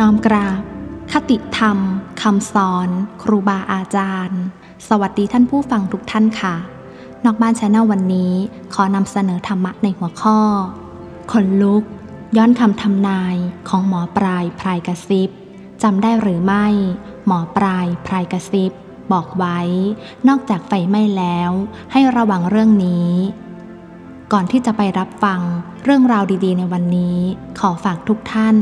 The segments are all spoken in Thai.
น้อมกราบ คติธรรมคำสอน ครูบาอาจารย์ สวัสดีท่านผู้ฟังทุกท่านค่ะ นอกบ้านชาแนลวันนี้ ขอนำเสนอธรรมะในหัวข้อ คนลุก ย้อนคำทำนายของหมอปลายพรายกระซิบจำได้หรือไม่ หมอปลายพรายกระซิบ บอกไว้ นอกจากไฟไหม้แล้ว ให้ระวังเรื่องนี้ก่อนที่จะไปรับฟังเรื่องราวดีๆ ในวันนี้ ขอฝากทุกท่าน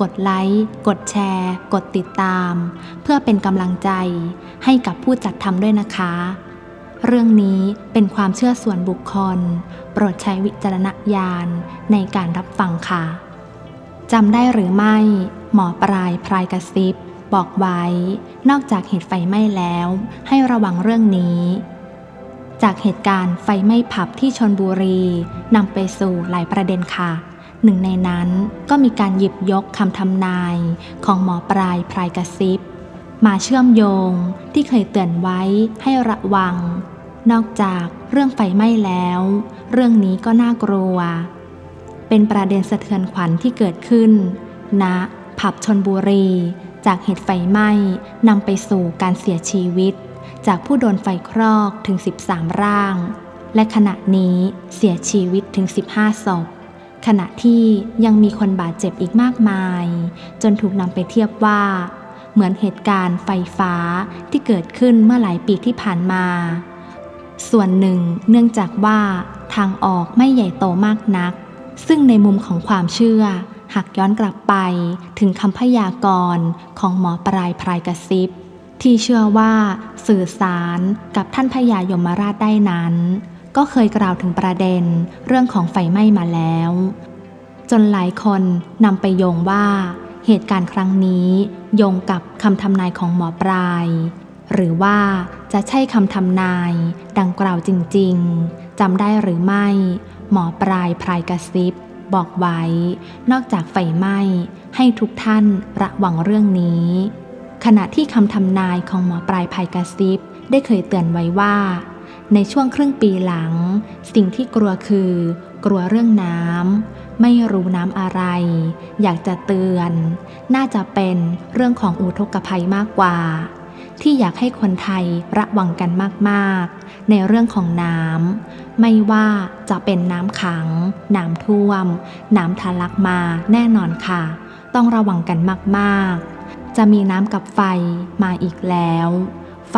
กดไลค์ กดแชร์ กดติดตาม เพื่อเป็นกำลังใจให้กับผู้จัดทำด้วยนะคะ เรื่องนี้เป็นความเชื่อส่วนบุคคล โปรดใช้วิจารณญาณในการรับฟังค่ะจำได้หรือไม่ หมอปลายพรายกระซิบ บอกไว้ นอกจากเหตุไฟไหม้แล้ว ให้ระวังเรื่องนี้ จากเหตุการณ์ไฟไหม้ผับที่ชนบุรีนำไปสู่หลายประเด็นค่ะ หนึ่งในนั้นก็มีการหยิบยกคำทำนายของหมอปลายพรายกระซิบ มาเชื่อมโยงที่เคยเตือนไว้ให้ระวัง นอกจากเรื่องไฟไหม้แล้ว เรื่องนี้ก็น่ากลัว เป็นประเด็นสะเทือนขวัญที่เกิดขึ้นณผับชนบุรี จากเหตุไฟไหม้นำไปสู่การเสียชีวิต จากผู้โดนไฟคลอกถึง 13 ร่าง และขณะนี้เสียชีวิตถึง 15ศพ ขณะที่ยังมีคนบาดเจ็บอีกมากมาย จนถูกนำไปเทียบว่า เหมือนเหตุการณ์ไฟฟ้าที่เกิดขึ้นเมื่อหลายปีที่ผ่านมา ส่วนหนึ่งเนื่องจากว่าทางออกไม่ใหญ่โตมากนัก ซึ่งในมุมของความเชื่อ หากย้อนกลับไปถึงคำพยากรณ์ของหมอปลายพรายกระซิบที่เชื่อว่าสื่อสารกับท่านพญายมราชได้นั้น ก็เคยกล่าวถึงประเด็นเรื่องของไฟไหม้มาแล้ว จนหลายคนนำไปโยงว่า เหตุการณ์ครั้งนี้โยงกับคำทำนายของหมอปลาย หรือว่าจะใช่คำทำนายดังกล่าวจริง ๆจำได้หรือไม่ หมอปลายพรายกระซิบ บอกไว้ นอกจากไฟไหม้ให้ทุกท่านระวังเรื่องนี้ ขณะที่คำทำนายของหมอปลายพายกระซิบ ได้เคยเตือนไว้ว่า ในช่วงครึ่งปีหลัง สิ่งที่กลัวคือ กลัวเรื่องน้ำไม่รู้น้ำอะไร อยากจะเตือน น่าจะเป็นเรื่องของอุทกภัยมากกว่า ที่อยากให้คนไทยระวังกันมากๆ ในเรื่องของน้ำไม่ว่าจะเป็นน้ำขัง น้ำท่วม น้ำทะลักมาแน่นอนค่ะ ต้องระวังกันมากๆ จะมีน้ำกับไฟมาอีกแล้ว ไฟ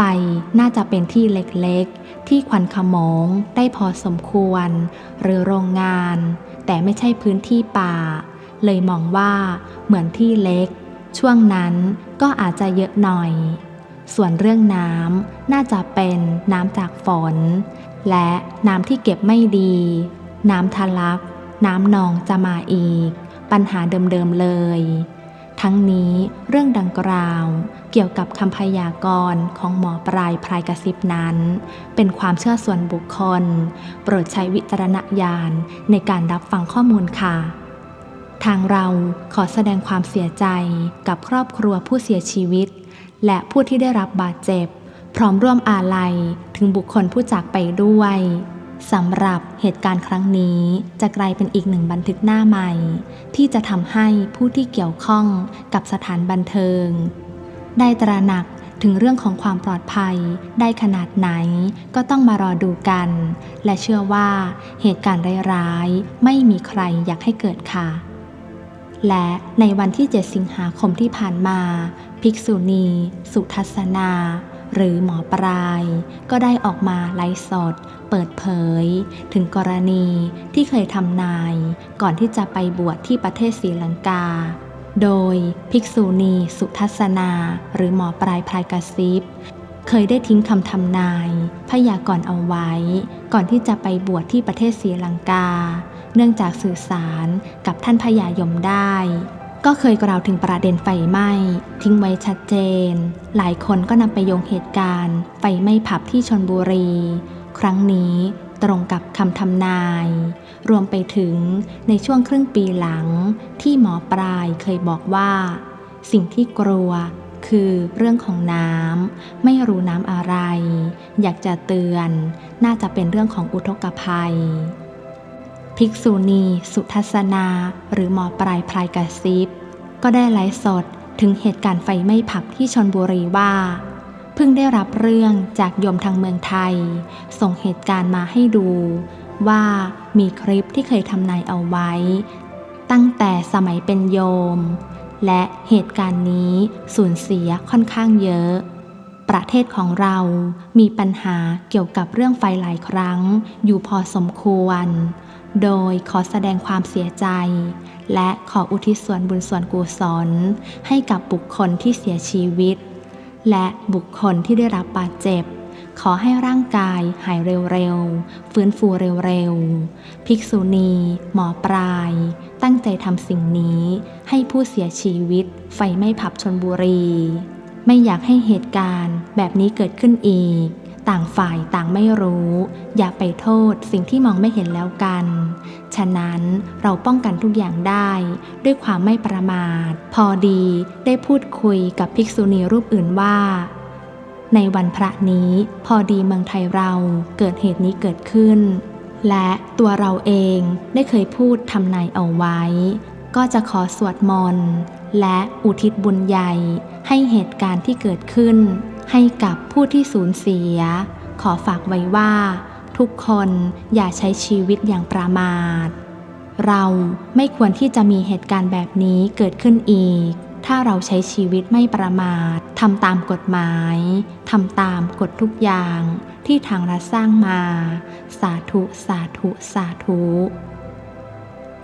น่าจะเป็นที่เล็กๆ ที่ควันขมงได้พอสมควร หรือโรงงาน แต่ไม่ใช่พื้นที่ป่า เลยมองว่าเหมือนที่เล็ก ช่วงนั้นก็อาจจะเยอะหน่อย ส่วนเรื่องน้ำน่าจะเป็นน้ำจากฝน และน้ำที่เก็บไม่ดี น้ำทะลัก น้ำนองจะมาอีก ปัญหาเดิมๆเลย ทั้งนี้เรื่องดังกล่าว เกี่ยวกับคำพยากรณ์ของหมอปลายพรายกระซิบนั้น เป็นความเชื่อส่วนบุคคล โปรดใช้วิจารณญาณในการรับฟังข้อมูลค่ะ ทางเราขอแสดงความเสียใจกับครอบครัวผู้เสียชีวิต และผู้ที่ได้รับบาดเจ็บ พร้อมร่วมอาลัยถึงบุคคลผู้จากไปด้วยสำหรับเหตุการณ์ครั้งนี้จะกลายเป็นอีกหนึ่งบันทึกหน้าใหม่ ที่จะทำให้ผู้ที่เกี่ยวข้องกับสถานบันเทิง ได้ตระหนักถึงเรื่องของความปลอดภัยได้ขนาดไหนก็ต้องมารอดูกัน และเชื่อว่าเหตุการณ์ร้ายๆไม่มีใครอยากให้เกิดค่ะ และในวันที่ 7 สิงหาคมที่ผ่านมา ภิกษุณี สุทัศนา หรือหมอปลาย ก็ได้ออกมาไลฟ์สด เปิดเผย ถึงกรณีที่เคยทำนาย ก่อนที่จะไปบวชที่ประเทศศรีลังกา โดยภิกษุณีสุทัศนาหรือหมอปลายพลายกระซิบ เคยได้ทิ้งคำทำนาย พยากรณ์เอาไว้ ก่อนที่จะไปบวชที่ประเทศศรีลังกา เนื่องจากสื่อสารกับท่านพญายมได้ ก็เคยกล่าวถึงประเด็นไฟไหม้ ทิ้งไว้ชัดเจน หลายคนก็นำไปโยงเหตุการณ์ ไฟไหม้ผับที่ชนบุรี ครั้งนี้ ตรงกับคำทำนาย รวมไปถึงในช่วงครึ่งปีหลัง ที่หมอปลายเคยบอกว่า สิ่งที่กลัวคือเรื่องของน้ำไม่รู้น้ำอะไร อยากจะเตือน น่าจะเป็นเรื่องของอุทกภัย ภิกษุณี สุทัศนา หรือหมอปลายพลายกระซิบ ก็ได้ไลฟ์สดถึงเหตุการณ์ไฟไหม้ผับที่ชนบุรีว่า พิ่งได้รับเรื่องจากโยมทางเมืองไทย ส่งเหตุการณ์มาให้ดู ว่ามีคลิปที่เคยทำนายเอาไว้ ตั้งแต่สมัยเป็นโยม และเหตุการณ์นี้สูญเสียค่อนข้างเยอะ ประเทศของเรามีปัญหาเกี่ยวกับเรื่องไฟหลายครั้ง อยู่พอสมควร โดยขอแสดงความเสียใจ และขออุทิศส่วนบุญส่วนกุศลให้กับบุคคลที่เสียชีวิต และบุคคลที่ได้รับบาดเจ็บ ขอให้ร่างกายหายเร็วๆ ฟื้นฟูเร็วๆ ภิกษุณี หมอปลาย ตั้งใจทำสิ่งนี้ให้ผู้เสียชีวิต ไฟไม้ผับชนบุรี ไม่อยากให้เหตุการณ์แบบนี้เกิดขึ้นอีก ต่างฝ่ายต่างไม่รู้ อย่าไปโทษสิ่งที่มองไม่เห็นแล้วกันะนั้นเราป้องกันทุกอย่างได้ ด้วยความไม่ประมาท พอดีได้พูดคุยกับภิกษุณีรูปอื่นว่า ในวันพระนี้พอดีเมืองไทยเราเกิดเหตุนี้เกิดขึ้น และตัวเราเองได้เคยพูดทำนายเอาไว้ ก็จะขอสวดมนต์และอุทิศบุญใหญ่ ให้เหตุการณ์ที่เกิดขึ้น ให้กับผู้ที่สูญเสีย ขอฝากไว้ว่า ทุกคนอย่าใช้ชีวิตอย่างประมาท เราไม่ควรที่จะมีเหตุการณ์แบบนี้เกิดขึ้นอีก ถ้าเราใช้ชีวิตไม่ประมาททำตามกฎหมายทำตามกฎทุกอย่างที่ทางรัฐสร้างมา สาธุ สาธุ สาธุ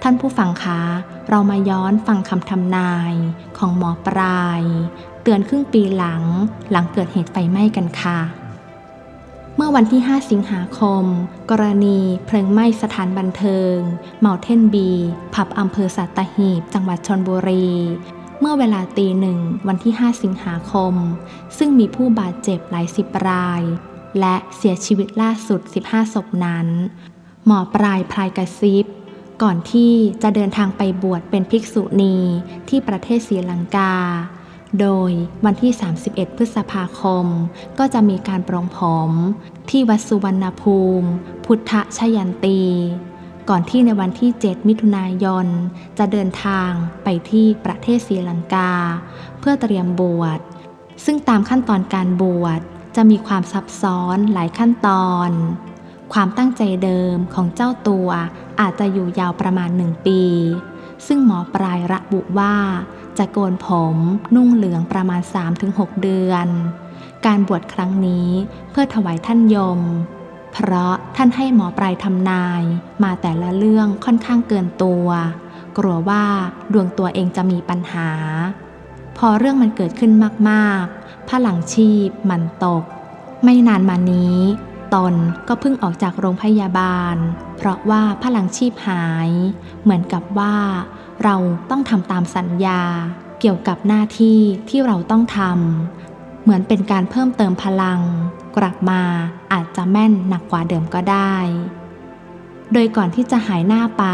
ท่านผู้ฟังคะ เรามาย้อนฟังคำทำนายของหมอปลาย เตือนครึ่งปีหลังหลังเกิดเหตุไฟไหม้กันค่ะ เมื่อวันที่ 5 สิงหาคม กรณีเพลิงไหม้สถานบันเทิง เมาเทนบี ผับอำเภอสัตหีบ จังหวัดชนบุรี เมื่อเวลาตีหนึ่งวันที่ 5 สิงหาคม ซึ่งมีผู้บาดเจ็บหลายสิบราย และเสียชีวิตล่าสุด 15 ศพนั้น หมอปลายพลายกระซิบ ก่อนที่จะเดินทางไปบวชเป็นภิกษุณีที่ประเทศศรีลังกา โดยวันที่ 31 พฤษภาคม ก็จะมีการปรองผม ที่วัดสุวรรณภูมิ พุทธชยันตี ก่อนที่ในวันที่ 7 มิถุนายน จะเดินทางไปที่ประเทศศรีลังกา เพื่อเตรียมบวช ซึ่งตามขั้นตอนการบวชจะมีความซับซ้อนหลายขั้นตอน ความตั้งใจเดิมของเจ้าตัวอาจจะอยู่ยาวประมาณหนึ่งปี ซึ่งหมอปลายระบุว่า จะโกนผมนุ่งเหลืองประมาณ 3-6 เดือน การบวชครั้งนี้เพื่อถวายท่านยม เพราะท่านให้หมอปลายทำนาย มาแต่ละเรื่องค่อนข้างเกินตัว กลัวว่าดวงตัวเองจะมีปัญหา พอเรื่องมันเกิดขึ้นมากๆพลังชีพมันตก ไม่นานมานี้ ตนก็เพิ่งออกจากโรงพยาบาล เพราะว่าพลังชีพหาย เหมือนกับว่า เราต้องทำตามสัญญา เกี่ยวกับหน้าที่ที่เราต้องทำเหมือนเป็นการเพิ่มเติมพลัง กลับมาอาจจะแม่นหนักกว่าเดิมก็ได้ โดยก่อนที่จะหายหน้าไป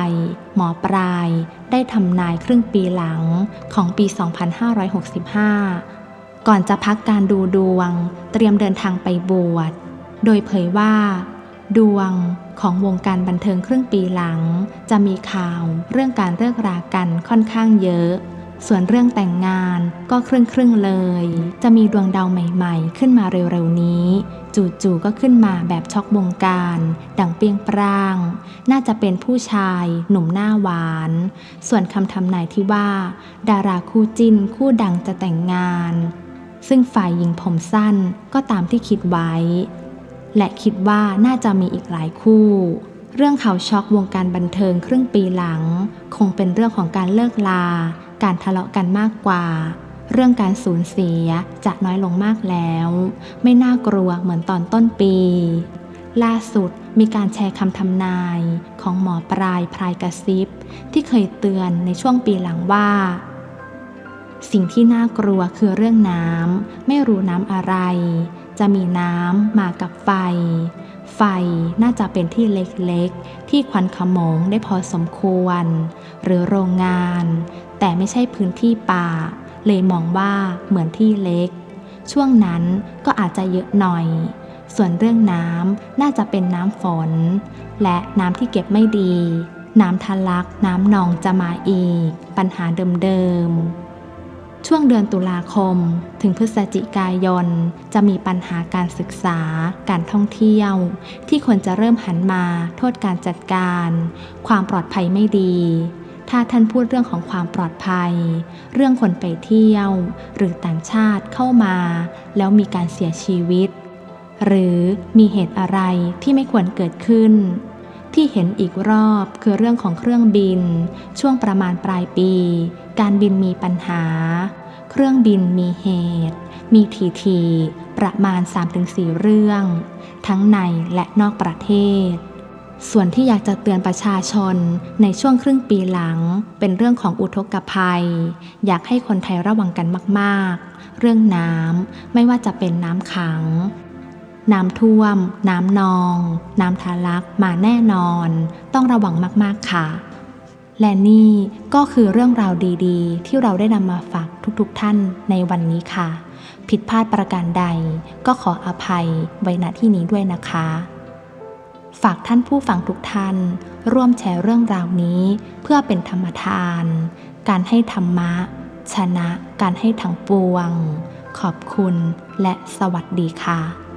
หมอปลายได้ทำนายครึ่งปีหลังของปี 2565 ก่อนจะพักการดูดวง เตรียมเดินทางไปบวช โดยเผยว่า ดวงของวงการบันเทิงครึ่งปีหลัง จะมีข่าวเรื่องการเลิกรากันค่อนข้างเยอะ ส่วนเรื่องแต่งงานก็ครึ่งครึ่งเลย จะมีดวงดาวใหม่ๆ ขึ้นมาเร็วๆนี้ จู่ๆก็ขึ้นมาแบบช็อกวงการ ดังเปรียงปร้าง น่าจะเป็นผู้ชายหนุ่มหน้าหวาน ส่วนคำทำนายที่ว่า ดาราคู่จิ้นคู่ดังจะแต่งงาน ซึ่งฝ่ายหญิงผมสั้นก็ตามที่คิดไว้ และคิดว่าน่าจะมีอีกหลายคู่ เรื่องข่าวช็อกวงการบันเทิงครึ่งปีหลัง คงเป็นเรื่องของการเลิกลา การทะเลาะกันมากกว่า เรื่องการสูญเสียจะน้อยลงมากแล้ว ไม่น่ากลัวเหมือนตอนต้นปี ล่าสุดมีการแชร์คำทำนายของหมอปลายพรายกระซิบ ที่เคยเตือนในช่วงปีหลังว่าสิ่งที่น่ากลัวคือเรื่องน้ำ ไม่รู้น้ำอะไร จะมีน้ำมากับไฟ ไฟน่าจะเป็นที่เล็กๆ ที่ควันขโมงได้พอสมควร หรือโรงงาน แต่ไม่ใช่พื้นที่ป่า เลยมองว่าเหมือนที่เล็ก ช่วงนั้นก็อาจจะเยอะหน่อย ส่วนเรื่องน้ำน่าจะเป็นน้ำฝน และน้ำที่เก็บไม่ดี น้ำทะลักน้ำนองจะมาอีก ปัญหาเดิมๆ ช่วงเดือนตุลาคม ถึงพฤศจิกายน จะมีปัญหาการศึกษา การท่องเที่ยว ที่คนจะเริ่มหันมา โทษการจัดการ ความปลอดภัยไม่ดี ถ้าท่านพูดเรื่องของความปลอดภัย เรื่องคนไปเที่ยว หรือต่างชาติเข้ามา แล้วมีการเสียชีวิต หรือมีเหตุอะไรที่ไม่ควรเกิดขึ้น ที่เห็นอีกรอบคือเรื่องของเครื่องบิน ช่วงประมาณปลายปี การบินมีปัญหา เครื่องบินมีเหตุ มีทีที ประมาณ 3-4 เรื่อง ทั้งในและนอกประเทศ ส่วนที่อยากจะเตือนประชาชนในช่วงครึ่งปีหลัง เป็นเรื่องของอุทกภัย อยากให้คนไทยระวังกันมาก ๆ เรื่องน้ำไม่ว่าจะเป็นน้ำขัง น้ำท่วม น้ำนอง น้ำทะลักมาแน่นอน ต้องระวังมาก ๆ ค่ะ และนี่ก็คือเรื่องราวดีๆ ที่เราได้นำมาฝากทุกๆท่านในวันนี้ค่ะ ผิดพลาดประการใดก็ขออภัยไว้ณที่นี้ด้วยนะคะ ฝากท่านผู้ฟังทุกท่าน ร่วมแชร์เรื่องราวนี้ เพื่อเป็นธรรมทาน การให้ธรรมะ ชนะการให้ทั้งปวง ขอบคุณและสวัสดีค่ะ